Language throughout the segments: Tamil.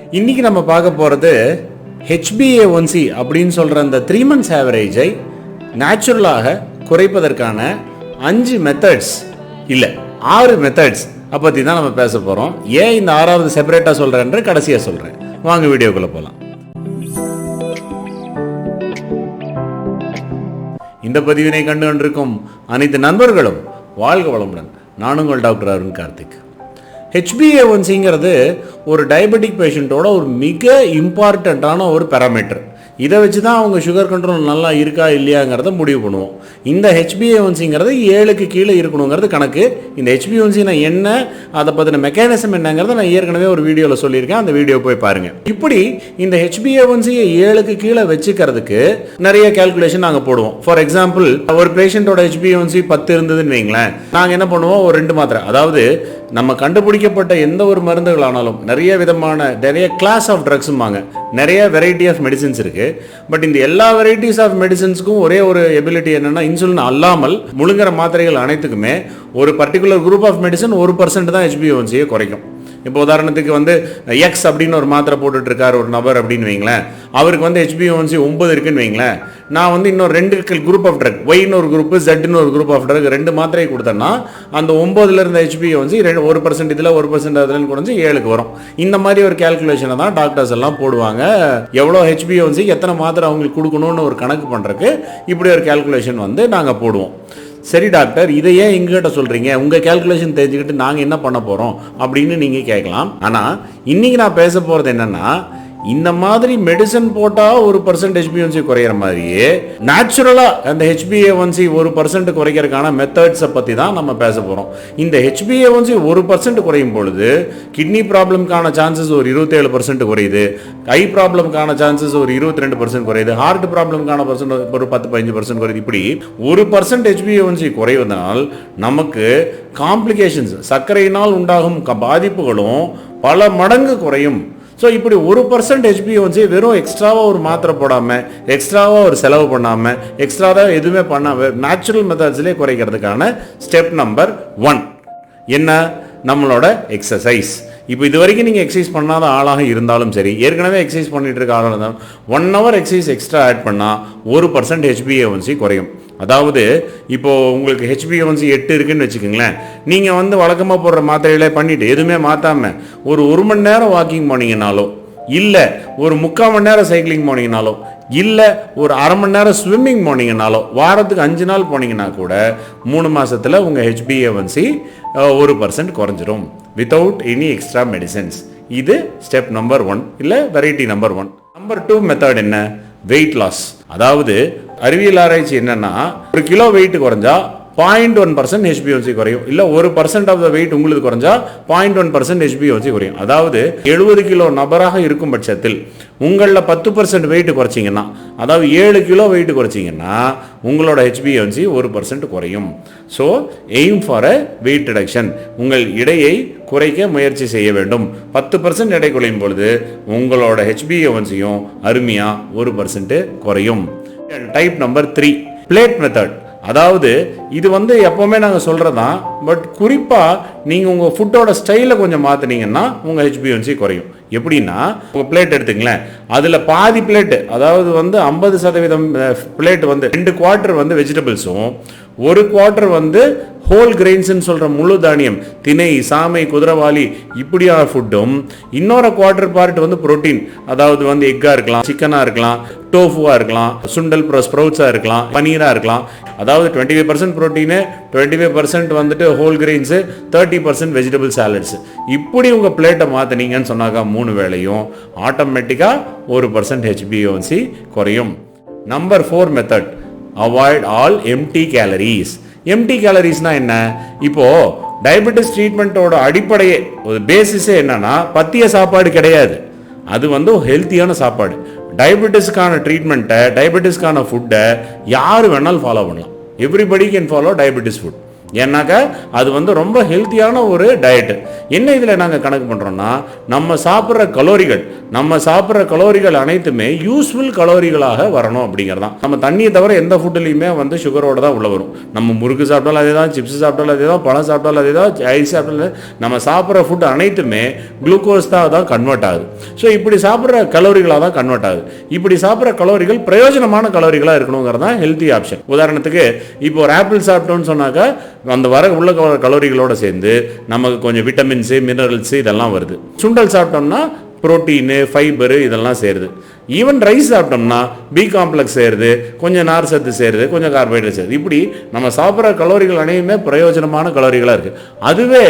இன்னைக்கு நம்ம பார்க்க போகிறது ஹெச்பிஏ ஒன்சி அப்படின்னு சொல்கிற அந்த த்ரீ மந்த்ஸ் ஆவரேஜை நேச்சுரலாக குறைப்பதற்கான அஞ்சு மெத்தட்ஸ் இல்லை ஆறு மெத்தட்ஸ் பற்றி தான் நம்ம பேச போகிறோம் ஏன் இந்த ஆறாவது செப்பரேட்டாக சொல்கிறேன்ற கடைசியாக சொல்கிறேன் வாங்க வீடியோக்குள்ளே போகலாம் இந்த பதிவினை கண்டு கொண்டிருக்கும் அனைத்து நண்பர்களும் வாழ்க வளமுடன். நான் உங்கள் டாக்டர் அருண் கார்த்திக். ஹெச்பிஏஒன்சிங்கிறது ஒரு டயபெட்டிக் பேஷண்ட்டோட ஒரு மிக இம்பார்ட்டண்ட்டான ஒரு பேராமீட்டர் இதை வச்சு தான் அவங்க சுகர் கண்ட்ரோல் நல்லா இருக்கா இல்லையாங்கிறத முடிவு பண்ணுவோம். இந்த ஹெச்பிஏஒன்சிங்கிறது ஏழுக்கு கீழே இருக்கணுங்கிறது கணக்கு. இந்த ஹெச்பிஒன்சினா என்ன அதை பற்றின மெக்கானிசம் என்னங்கிறத நான் ஏற்கனவே ஒரு வீடியோவில் சொல்லியிருக்கேன். அந்த வீடியோ போய் பாருங்கள் இப்படி இந்த ஹெச்பிஏஒன்சியை ஏழுக்கு கீழே வச்சுக்கிறதுக்கு நிறைய கேல்குலேஷன் நாங்கள் போடுவோம். ஃபார் எக்ஸாம்பிள் ஒரு பேஷண்ட்டோட ஹெச்பிஏஒன்சி பத்து இருந்ததுன்னு வைங்களேன். நாங்கள் என்ன பண்ணுவோம்? ஒரு ரெண்டு மாத்திரை. அதாவது நம்ம கண்டுபிடிக்கப்பட்ட எந்த ஒரு மருந்துகளானாலும் நிறைய விதமான நிறைய கிளாஸ் ஆஃப் ட்ரக்ஸுமாங்க நிறைய வெரைட்டி ஆஃப் மெடிசின்ஸ் இருக்குது பட் இந்த எல்லா வெரைட்டிஸ் ஆஃப் மெடிசின்ஸ்க்கும் ஒரே ஒரு எபிலிட்டி என்னென்னா இன்சுலின் அல்லாமல் முழுங்குற மாத்திரைகள் அனைத்துக்குமே ஒரு பர்டிகுலர் குரூப் ஆஃப் மெடிசன் ஒரு பர்சன்ட் தான் ஹெச்பிஓன்சியை குறைக்கும். இப்போ உதாரணத்துக்கு வந்து எக்ஸ் அப்படின்னு ஒரு மாத்திரை போட்டுட்ருக்கார் ஒரு நபர் அப்படின்னு வைங்களேன். அவருக்கு வந்து ஹெச்பிஓன்சி ஒன்பது இருக்குன்னு வைங்களேன். நான் வந்து இன்னொரு ரெண்டு குரூப் ஆஃப் ட்ரக் ஒய்னு ஒரு குரூப் ஜெட்னு ஒரு குரூப் ஆஃப் ட்ரக் ரெண்டு மாத்திரை கொடுத்தேன்னா அந்த ஒம்பதுல இருந்த ஹெச்பிஓன்சி ரெண்டு ஒரு பர்சன்ட் இதில் ஒரு பர்சன்ட் அதில் குறைஞ்சி ஏழுக்கு வரும். இந்த மாதிரி ஒரு கேல்குலேஷனை தான் டாக்டர்ஸ் எல்லாம் போடுவாங்க. எவ்வளோ ஹெச்பிஓன்சி எத்தனை மாத்திரை அவங்களுக்கு கொடுக்கணும்னு ஒரு கணக்கு பண்ணுறதுக்கு இப்படி ஒரு கேல்குலேஷன் வந்து நாங்கள் போடுவோம். சரி டாக்டர் இதை ஏன் எங்ககிட்ட சொல்கிறீங்க உங்கள் கேல்குலேஷன் தெரிஞ்சுக்கிட்டு நாங்கள் என்ன பண்ண போகிறோம் அப்படின்னு நீங்கள் கேட்கலாம். ஆனால் இன்றைக்கி நான் பேச போகிறது என்னென்னா இந்த மாதிரி மெடிசன் போட்டால் ஒரு பர்சன்ட் ஹெச்பிஎன்சி குறையிற மாதிரியே நேச்சுரலாக அந்த ஹெச்பிஏஒன்சி ஒரு பர்சன்ட் குறைக்கிறதுக்கான மெத்தட்ஸை பற்றி தான் நம்ம பேச போகிறோம் இந்த ஹெச்பிஏஒன்சி ஒரு பர்சன்ட் குறையும் பொழுது கிட்னி ப்ராப்ளம்க்கான சான்சஸ் ஒரு இருபத்தேழு பர்சன்ட் குறையுது. கை ப்ராப்ளம்க்கான சான்சஸ் ஒரு இருபத்தி ரெண்டு பர்சன்ட் குறையுது ஹார்ட் ப்ராப்ளம்க்கான பர்சன்ட் ஒரு பத்து பதினஞ்சு பர்சன்ட் குறையுது. இப்படி ஒரு பர்சன்ட் ஹெச்பிஏஒன்சி குறைவதனால் நமக்கு காம்ப்ளிகேஷன்ஸ் சர்க்கரையினால் உண்டாகும் க- பாதிப்புகளும் பல மடங்கு குறையும். ஸோ இப்படி ஒரு பர்சன்ட் ஹெச்பிஓன்சி வெறும் எக்ஸ்ட்ராவாக ஒரு மாத்திரை போடாமல் எக்ஸ்ட்ராவாக ஒரு செலவு பண்ணாமல் எக்ஸ்ட்ராவாக எதுவுமே பண்ணாமல் நேச்சுரல் மெத்தட்ஸ்லேயே குறைக்கிறதுக்கான ஸ்டெப் நம்பர் ஒன் என்ன? நம்மளோட எக்ஸசைஸ் இப்போ இது வரைக்கும் நீங்கள் எக்ஸசைஸ் பண்ணாத ஆளாக இருந்தாலும் சரி ஏற்கனவே எக்ஸசைஸ் பண்ணிட்டு இருக்க ஆளாக இருந்தாலும் one hour exercise extra add பண்ணால் ஒரு பர்சன்ட் ஹெச்பிஏஒன்சி குறையும். அதாவது இப்போது உங்களுக்கு ஹெச்பிஏஒன்சி எட்டு இருக்குன்னு வச்சுக்கோங்களேன். நீங்கள் வந்து வழக்கமாக போடுற மாத்திரைகளே பண்ணிவிட்டு எதுவுமே மாற்றாமல் ஒரு ஒரு மணி நேரம் வாக்கிங் போனீங்கனாலோ இல்லை ஒரு முக்கால் மணி நேரம் சைக்கிளிங் போனீங்கனாலோ இல்லை ஒரு அரை மணி நேரம் ஸ்விம்மிங் போனீங்கனாலோ வாரத்துக்கு அஞ்சு நாள் போனீங்கன்னா கூட மூணு மாதத்தில் உங்கள் ஹெச்பிஏஒன்சி ஒரு பர்சன்ட் குறைஞ்சிரும். வித்தவுட் எனி எக்ஸ்ட்ரா மெடிசன்ஸ் இது ஸ்டெப் நம்பர் ஒன் இல்லை variety number one number two method என்ன? வெயிட் லாஸ் அதாவது அறிவியல் ஆராய்ச்சி என்னன்னா ஒரு கிலோ வெயிட் குறைஞ்சா பாயிண்ட் ஒன் பர்சன்ட் ஹெச்பிஓசி குறையும். இல்லை ஒரு பர்சன்ட் ஆஃப் த வெயிட் உங்களுக்கு குறைஞ்சா பாயிண்ட் ஒன் பர்சன்ட் ஹெச்பிஓசி குறையும். அதாவது எழுபது கிலோ நபராக இருக்கும் பட்சத்தில் உங்களில் பத்து பர்சன்ட் வெயிட் குறைச்சிங்கன்னா அதாவது ஏழு கிலோ வெயிட் குறைச்சிங்கன்னா உங்களோட ஹெச்பிஓசி ஒரு பர்சன்ட் குறையும். So aim for a weight reduction உங்கள் இடையை குறைக்க முயற்சி செய்ய வேண்டும். பத்து பர்சன்ட் எடை குறையும் பொழுது உங்களோட ஹெச்பிஓன்சியும் அருமையாக ஒரு பர்சன்ட்டு குறையும். Type number three plate method அதாவது இது வந்து எப்போவுமே நாங்கள் சொல்கிறதான் பட் குறிப்பாக நீங்கள் உங்கள் ஃபுட்டோட ஸ்டைலை கொஞ்சம் மாற்றினீங்கன்னா உங்கள் ஹெச்பிஎன்சி குறையும். எப்படின்னா உங்கள் பிளேட் எடுத்துங்களேன். அதில் பாதி பிளேட்டு அதாவது வந்து ஐம்பது சதவீதம் பிளேட் வந்து ரெண்டு குவார்ட்டர் வந்து வெஜிடபிள்ஸும் ஒரு குவார்ட்டர் வந்து ஹோல் கிரெயின்ஸ்னு சொல்கிற முழு தானியம் திணை சாமை குதிரவாளி இப்படியான ஃபுட்டும் இன்னொரு குவார்ட்டர் பார்ட் வந்து புரோட்டீன் அதாவது வந்து எக்காக இருக்கலாம் சிக்கனாக இருக்கலாம் டோஃபுவாக இருக்கலாம் சுண்டல் ப்ரோ ஸ்ப்ரவுட்ஸாக இருக்கலாம் பனீராக இருக்கலாம். அதாவது twenty five percent protein twenty five percent வந்துட்டு whole grains thirty percent vegetable salads இப்படி உங்கள் பிளேட்டை மாற்றினீங்கன்னு சொன்னாக்கா மூணு வேளையும் ஆட்டோமேட்டிக்காக ஒரு பர்சன்ட் ஹெச்பிஓன்சி குறையும். Number four method avoid all empty calories empty கேலரிஸ்னால் என்ன? இப்போது டயபெட்டிஸ் ட்ரீட்மெண்ட்டோட அடிப்படையே ஒரு பேசிஸே என்னன்னா பத்திய சாப்பாடு கிடையாது. அது வந்து ஹெல்த்தியான சாப்பாடு. டயபெட்டிஸ்க்கான ட்ரீட்மெண்ட்டை டயபெட்டிஸ்க்கான ஃபுட்டை யார் வேணாலும் ஃபாலோ பண்ணலாம். Everybody can follow diabetes food ஏன்னாக்கா அது வந்து ரொம்ப ஹெல்த்தியான ஒரு டயட்டு என்ன இதில் நாங்கள் கணக்கு பண்ணுறோன்னா நம்ம சாப்பிட்ற கலோரிகள் நம்ம சாப்பிட்ற கலோரிகள் அனைத்துமே யூஸ்ஃபுல் கலோரிகளாக வரணும் அப்படிங்கிறது தான் நம்ம தண்ணியை தவிர எந்த ஃபுட்டுலையுமே வந்து சுகரோடு தான் உள்ள வரும். நம்ம முறுக்கு சாப்பிட்டாலும் அதே தான் சிப்ஸ் சாப்பிட்டாலும் அதே தான் பழம் சாப்பிட்டாலும் அதே தான் ஐஸ் சாப்பிட்டாலும் நம்ம சாப்பிட்ற ஃபுட் அனைத்துமே குளுக்கோஸ் தான் தான் கன்வெர்ட் ஆகுது. ஸோ இப்படி சாப்பிட்ற கலோரிகளாக தான் கன்வெர்ட் ஆகுது. இப்படி சாப்பிட்ற கலோரிகள் பிரயோஜனமான கலோரிகளாக இருக்கணுங்கிறது தான் ஹெல்த்தி ஆப்ஷன் உதாரணத்துக்கு இப்போ ஒரு ஆப்பிள் சாப்பிட்டோன்னு சொன்னாக்கா அந்த வர உள்ள கலோரிகளோட சேர்ந்து நமக்கு கொஞ்சம் விட்டமின்ஸு மினரல்ஸு இதெல்லாம் வருது. சுண்டல் சாப்பிட்டோம்னா புரோட்டீனு ஃபைபரு இதெல்லாம் சேருது. ஈவன் ரைஸ் சாப்பிட்டோம்னா பி காம்ப்ளெக்ஸ் சேருது கொஞ்சம் நார் சத்து சேருது கொஞ்சம் கார்போஹைட்ரேட் சேருது. இப்படி நம்ம சாப்பிட்ற கலோரிகள் அனைத்துமே பிரயோஜனமான கலோரிகளாக இருக்குது அதுவே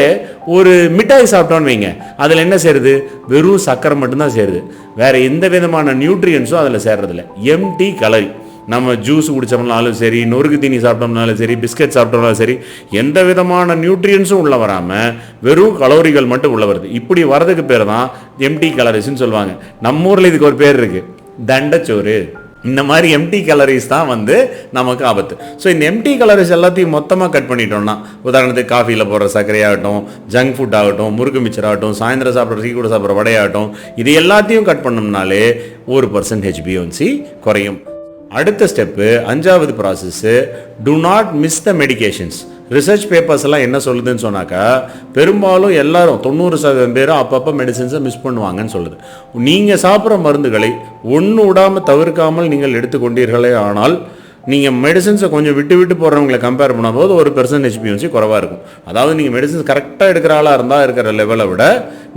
ஒரு மிட்டாய் சாப்பிட்டோன்னு வைங்க அதில் என்ன சேருது? வெறும் சர்க்கரை மட்டும்தான் சேருது. வேறு எந்த விதமான நியூட்ரியன்ஸும் அதில் சேர்றதில்ல. எம்டி கலரி நம்ம ஜூஸ் குடித்தோம்னாலும் சரி நொறுக்கு தீனி சாப்பிட்டோம்னாலும் சரி பிஸ்கட் சாப்பிட்டோம்னாலும் சரி எந்த விதமான நியூட்ரியன்ஸும் உள்ள வராமல் வெறும் கலோரிகள் மட்டும் உள்ள வருது. இப்படி வரதுக்கு பேர் தான் எம்டி கலரிஸ்ன்னு சொல்லுவாங்க. நம்ம ஊரில் இதுக்கு ஒரு பேர் இருக்குது தண்டச்சோறு. இந்த மாதிரி எம்டி கலரிஸ் தான் வந்து நமக்கு ஆபத்து. ஸோ இந்த எம்டி கலரிஸ் எல்லாத்தையும் மொத்தமாக கட் பண்ணிட்டோம்னா உதாரணத்துக்கு காஃபியில் போடுற சர்க்கரையாகட்டும் ஜங்க் ஃபுட் ஆகட்டும் முறுக்கு மிச்சர் ஆகட்டும் சாயந்தரம் சாப்பிட்ற டீ கூட சாப்பிட்ற வடையாகட்டும் இது எல்லாத்தையும் கட் பண்ணோம்னாலே ஒரு பர்சன்ட் ஹெச்பிஓன்சி குறையும். அடுத்த ஸ்டெப்பு அஞ்சாவது process do not miss the medications research papers எல்லாம் என்ன சொல்லுதுன்னு சொன்னாக்கா பெரும்பாலும் எல்லாரும் தொண்ணூறு சதவீதம் பேரும் அப்பப்போ மெடிசின்ஸை மிஸ் பண்ணுவாங்கன்னு சொல்லுது. நீங்கள் சாப்பிட்ற மருந்துகளை ஒன்று விடாமல் தவிர்க்காமல் நீங்கள் எடுத்துக்கொண்டீர்களே ஆனால் நீங்கள் மெடிசன்ஸை கொஞ்சம் விட்டு விட்டு போகிறவங்களை கம்பேர் பண்ணும்போது ஒரு பெர்சன்ட் ஹெச்பிஎன்சி குறவாக இருக்கும். அதாவது நீங்கள் மெடிசன்ஸ் கரெக்டாக எடுக்கிற ஆளாக இருந்தால் இருக்கிற லெவலை விட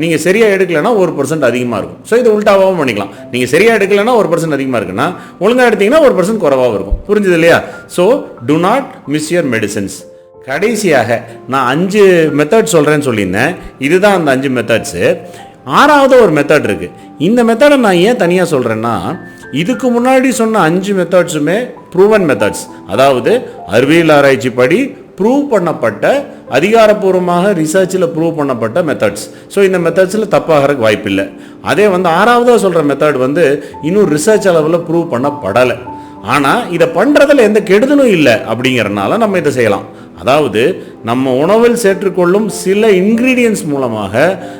நீங்கள் சரியாக எடுக்கலைன்னா ஒரு பர்சன்ட் அதிகமாக இருக்கும். ஸோ இது உல்ட்டாவாகவும் பண்ணிக்கலாம். நீங்கள் சரியாக எடுக்கலைன்னா ஒரு பர்சன்ட் அதிகமாக இருக்குன்னா ஒழுங்காக எடுத்தீங்கன்னா ஒரு பர்சன்ட் குறவாகவும் இருக்கும். புரிஞ்சுது இல்லையா? So do not miss your medicines கடைசியாக நான் அஞ்சு மெத்தட் சொல்கிறேன்னு சொல்லியிருந்தேன். இதுதான் அந்த அஞ்சு மெத்தட்ஸு ஆறாவது ஒரு மெத்தட் இருக்குது இந்த மெத்தடை நான் ஏன் தனியாக சொல்கிறேன்னா இதுக்கு முன்னாடி சொன்ன அஞ்சு மெத்தட்ஸுமே ப்ரூவன் மெத்தட்ஸ் அதாவது அறிவியல் ஆராய்ச்சி படி ப்ரூவ் பண்ணப்பட்ட அதிகாரப்பூர்வமாக ரிசர்ச்சில் ப்ரூவ் பண்ணப்பட்ட மெத்தட்ஸ் ஸோ இந்த மெத்தட்ஸில் தப்பாகிறதுக்கு வாய்ப்பில்லை. அதே வந்து ஆறாவதாக சொல்கிற மெத்தட் வந்து இன்னும் ரிசர்ச் அளவில் ப்ரூவ் பண்ணப்படலை. ஆனால் இதை பண்ணுறதுல எந்த கெடுதலும் இல்லை அப்படிங்கிறனால நம்ம இதை செய்யலாம். அதாவது நம்ம உணவில் சேர்த்துக்கொள்ளும் சில இன்க்ரீடியன்ஸ் மூலமாக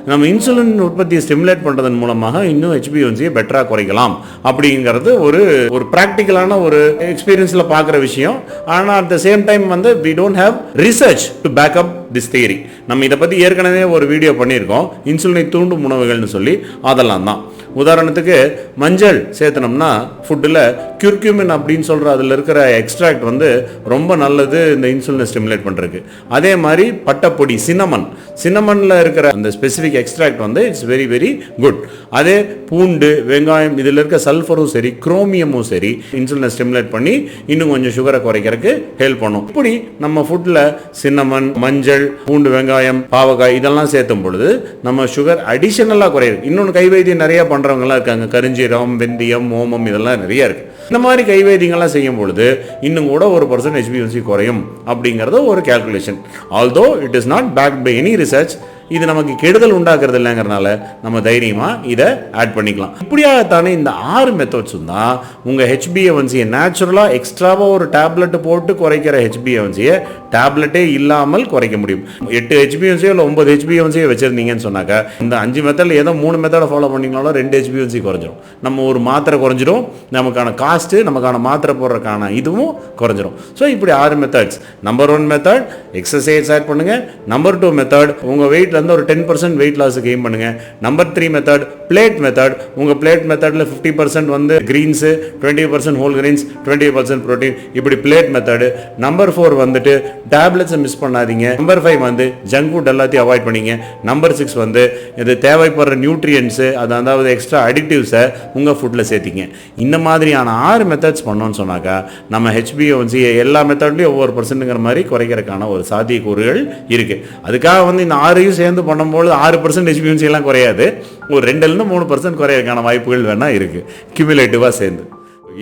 நம்ம இன்சுலின் உற்பத்தியை ஸ்டிமுலேட் பண்ணுறதன் மூலமாக இன்னும் ஹெச்பிஎன்சியை பெட்டராக குறைக்கலாம். அப்படிங்கிறது ஒரு ஒரு ப்ராக்டிக்கலான ஒரு எக்ஸ்பீரியன்ஸில் பார்க்குற விஷயம். ஆனால் அட் த சேம் டைம் வந்து we don't have research to back up this theory நம்ம இதை பற்றி ஏற்கனவே ஒரு வீடியோ பண்ணியிருக்கோம். இன்சுலினை தூண்டும் உணவுகள்னு சொல்லி அதெல்லாம் தான். உதாரணத்துக்கு மஞ்சள் சேர்த்தனோம்னா ஃபுட்டில் கியூர்க்யூமின் அப்படின்னு சொல்கிற அதில் இருக்கிற எக்ஸ்ட்ராக்ட் வந்து ரொம்ப நல்லது இந்த இன்சுலினை ஸ்டிமுலேட் பண்ணுறதுக்கு அதே மாதிரி பட்டப்பொடி சின்னமன் சின்னமனில் இருக்கிற அந்த ஸ்பெசிஃபிக் எக்ஸ்ட்ராக்ட் வந்து இட்ஸ் வெரி வெரி குட் அதே பூண்டு வெங்காயம் இதில் இருக்க சல்ஃபரும் சரி குரோமியமும் சரி இன்சுலினை ஸ்டிமுலேட் பண்ணி இன்னும் கொஞ்சம் சுகரை குறைக்கிறதுக்கு ஹெல்ப் பண்ணும். இப்படி நம்ம ஃபுட்டில் சின்னமன் மஞ்சள் பூண்டு வெங்காயம் பாவக்காய் இதெல்லாம் சேர்த்தும் பொழுது நம்ம சுகர் அடிஷனலாக குறையுது. இன்னொன்று கைவைத்தியம் நிறைய பண்ணுறவங்கலாம் இருக்காங்க. கருஞ்சீரம் வெந்தயம் ஓமம் இதெல்லாம் நிறைய இருக்குது இந்த மாதிரி கைவேதியங்கள்லாம் செய்யும் பொழுது இன்னும் கூட ஒரு பர்சன்ட் ஹெச்பிஎன்சி குறையும் அப்படிங்கிறது ஒரு calculation although it is not backed by any research இது நமக்கு கெடுதல் உண்டாக்குறது இல்லைங்கிறனால நம்ம தைரியமாக இதை ஆட் பண்ணிக்கலாம். இப்படியாகத்தானே இந்த ஆறு மெத்தட்ஸும் தான் உங்கள் ஹெச்பிஎவன்சியை நேச்சுரலாக எக்ஸ்ட்ராவாக ஒரு டேப்லெட் போட்டு குறைக்கிற ஹெச்பிஎவன்சியை டேப்லெட்டே இல்லாமல் குறைக்க முடியும். எட்டு ஹெச்பிஎன்சியோ இல்லை ஒன்பது ஹெச்பிஎன்சியோ வச்சுருந்தீங்கன்னு சொன்னாக்கா இந்த அஞ்சு மெத்தடில் ஏதோ மூணு மெத்தடை ஃபாலோ பண்ணிங்கனாலும் ரெண்டு ஹெச்பிஎன்சி குறைஞ்சிரும். நம்ம ஒரு மாத்திரை குறைஞ்சிரும் நமக்கான காஸ்ட்டு நமக்கான மாத்திரை போடுறதுக்கான இதுவும் குறைஞ்சிரும். ஸோ இப்படி ஆறு methods number one method exercise add பண்ணுங்கள் நம்பர் டூ மெத்தட் உங்கள் வந்து ஒரு ten percent weight loss gain பண்ணுங்கள் number three method plate method உங்கள் பிளேட் மெத்தடில் ஃபிஃப்டி பர்சன்ட் வந்து greens twenty percent whole greens twenty percent protein இப்படி பிளேட் மெத்தடு நம்பர் ஃபோர் வந்துட்டு டேப்லெட்ஸை மிஸ் பண்ணாதீங்க. நம்பர் ஃபைவ் வந்து ஜங்க் ஃபுட் எல்லாத்தையும் அவாய்ட் பண்ணிங்க. நம்பர் சிக்ஸ் வந்து இது தேவைப்படுற நியூட்ரியன்ஸு அது அதாவது எக்ஸ்ட்ரா அடிக்டிவ்ஸை உங்கள் ஃபுட்டில் சேர்த்திங்க. இந்த மாதிரியான ஆறு மெத்தட்ஸ் பண்ணோன்னு சொன்னாக்கா நம்ம ஹெச்பிஓன்சி எல்லா மெத்தட்லையும் ஒவ்வொரு பர்சன்ட்டுங்கிற மாதிரி குறைக்கிறதுக்கான ஒரு சாத்தியக்கூறுகள் இருக்குது அதுக்காக வந்து இந்த ஆறையும் சேர்ந்து பண்ணும்போது ஆறு பர்சன்ட் ஹெச்பிஎன்சி எல்லாம் குறையாது. ஒரு ரெண்டுலேருந்து மூணு பர்சன்ட் குறையிறதுக்கான வாய்ப்புகள் வேணால் இருக்குது கியூமுலேட்டிவாக சேர்ந்து.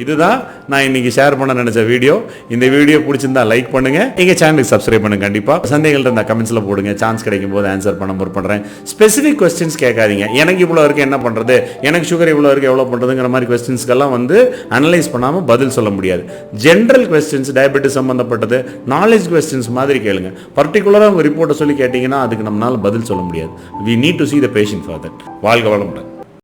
இதுதான் நான் இன்னைக்கு ஷேர் பண்ண நினைச்ச வீடியோ இந்த வீடியோ பிடிச்சிருந்தா லைக் பண்ணுங்க. எங்க சேனலுக்கு சப்ஸ்கிரைப் பண்ணுங்க கண்டிப்பா. சந்தேகங்கள் இருந்தா கமெண்ட்ஸ்ல போடுங்க. சான்ஸ் கிடைக்கும் போது ஆன்சர் பண்ண முற்படுறேன். பண்றேன் ஸ்பெசிஃபிக் கொஸ்டின்ஸ் கேட்காதீங்க. எனக்கு இவ்வளோ இருக்கு என்ன பண்றது? எனக்கு சுகர் இவ்வளோ இருக்கு எவ்வளோ பண்றதுங்கிற மாதிரி கொஸ்டின்ஸ்க்கெல்லாம் வந்து அனலைஸ் பண்ணாம பதில் சொல்ல முடியாது. ஜென்ரல் கொஸ்டின்ஸ் டயபெட்டிஸ் சம்பந்தப்பட்டது நாலேஜ் கொஸ்டின்ஸ் மாதிரி கேளுங்க. பர்டிகுலராக உங்க ரிப்போர்ட்டை சொல்லி கேட்டீங்கன்னா அதுக்கு நம்மளால பதில் சொல்ல முடியாது. We need to see the patient for that வாழ்க வளமுடன்.